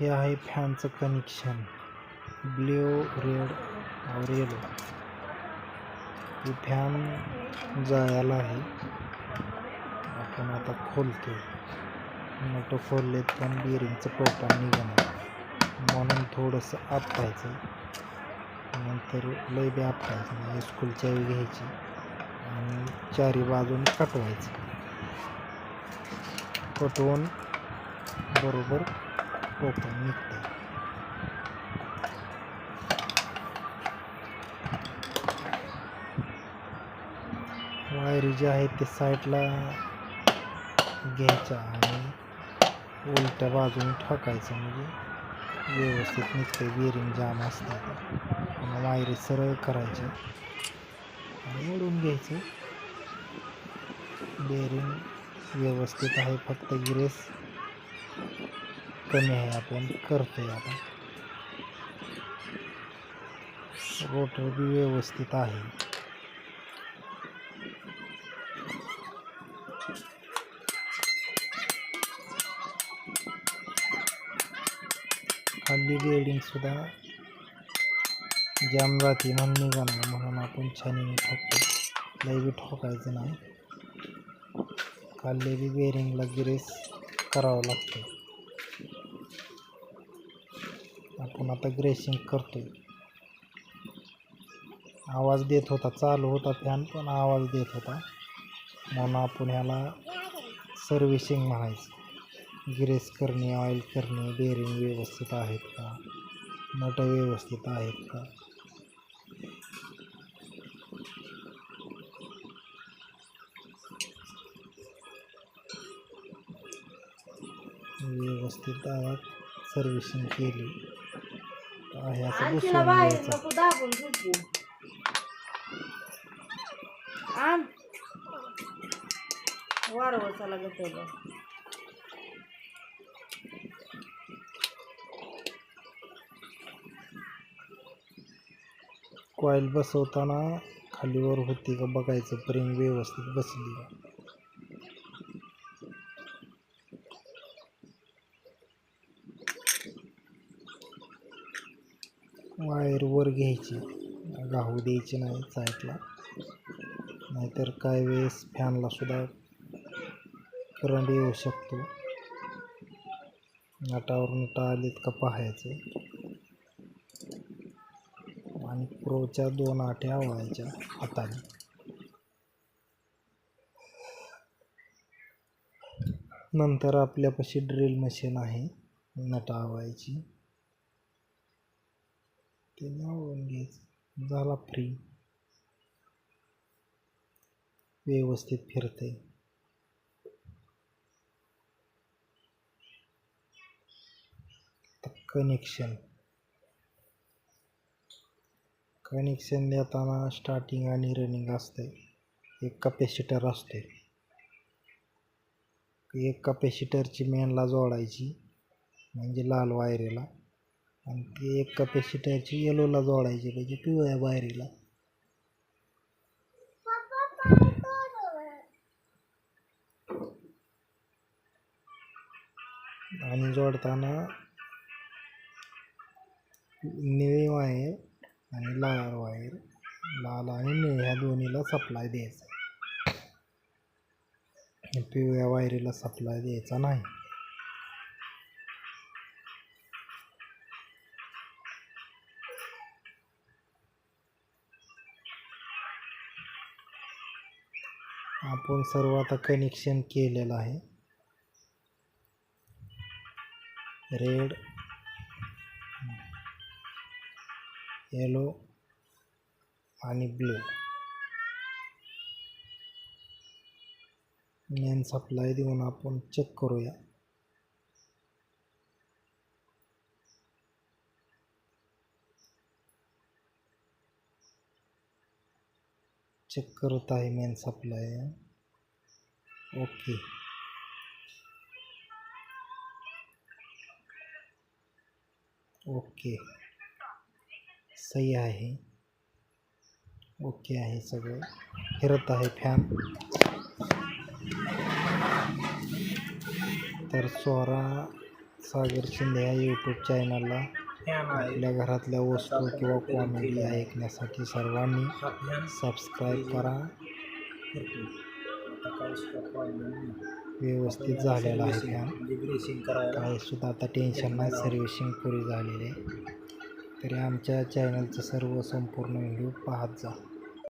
हे आहे फॅनचं कनेक्शन. ब्ल्यू रेड और येलो हे फॅन जायला आहे. आपण आता खोलतो. मोठं खोललेत पण बिअरिंगचं टोपण निघणार. म्हणून थोडंसं आपटायचं. नंतर लय बी आपटायचं म्हणजे स्कूलच्या वेळी घ्यायची. आणि चारी बाजून कटवायचं. कटवून बरोबर टोपण निघतं वायरी ज्या आहेत ते साईडला घ्यायच्या आणि उलट्या बाजूने ठोकायचं म्हणजे व्यवस्थित निघते बिअरिंग जाम असते आणि वायरी सरळ करायच्या आणि ओढून घ्यायचं व्यवस्थित आहे फक्त गिरेस कमी आहे आपण करतोय आता रोटर बी व्यवस्थित आहे। खाली बेडिंग सुद्धा जाम जाते म्हणून निघाणार म्हणून आपण छानीने ठोकतो. लई बी ठोकायचं नाही. खाली बी बेरिंगला गिरेस करावं लागतं. आपण आता ग्रेसिंग करतोय. आवाज़ देत होता, चालू होता फॅन, पण आवाज़ देत होता. म्हणून आपण ह्याला सर्व्हिसिंग म्हणायचं. गिरेस करणे, ऑइल करणे बेरिंग व्यवस्थित आहेत का? नट व्यवस्थित आहेत का? व्यवस्थित दारात सर्व्हिसिंग केली. आहे असं दाबून झोपू आण. वाढव चला ग त्याला कॉईल बसवताना खालीवर होती का बघायचं प्रिंग व्यवस्थित बसली का? वायर वर घ्यायची. घाऊ द्यायची नाही साईडला. नाहीतर काही वेळेस फॅनला सुद्धा करंट येऊ शकतो. नटावर नटा आलीत का पाहायचं. आणि प्रोच्या दोन आट्या आवळायच्या हाताने. नंतर आपल्यापाशी ड्रिल मशीन आहे नटा आवळायची ते नाव घ्यायचं झाला फ्री व्यवस्थित फिरते कनेक्शन कनेक्शन देताना स्टार्टिंग आणि रनिंग असते. एक कपॅसिटर असते. एक कपॅसिटरची मेनला जोडायची. म्हणजे लाल वायरीला आणि ती एक कपॅसिटरची येलोला जोडायची म्हणजे पिवळ्या वायरीला आणि जोडताना निळी वायर आणि लाल वायर लाल आणि निळ्या ह्या दोन्हीला सप्लाय द्यायचा. पिवळ्या वायरीला सप्लाय द्यायचा नाही. आपण सर्व आता कनेक्शन केलेलं आहे. रेड येलो आणि ब्लू मेन सप्लाय देऊन आपण चेक करूया. चेक करत आहे मेन सप्लाय. ओके. ओके. सही आहे. ओके आहे सगळं. फिरत आहे फॅन. तर सोरा सागर शिंदे या यूट्यूब चॅनलला आपल्या घरातल्या वस्तू किंवा कॉमेडी ऐकण्यासाठी सर्वांनी सबस्क्राईब करा. व्यवस्थित झालेला आहे काही फॅन सुद्धा आता टेन्शन नाही सर्व्हिसिंग पुरी झालेली आहे. तरी आमच्या चॅनलचं सर्व संपूर्ण व्हिडिओ पाहत जा.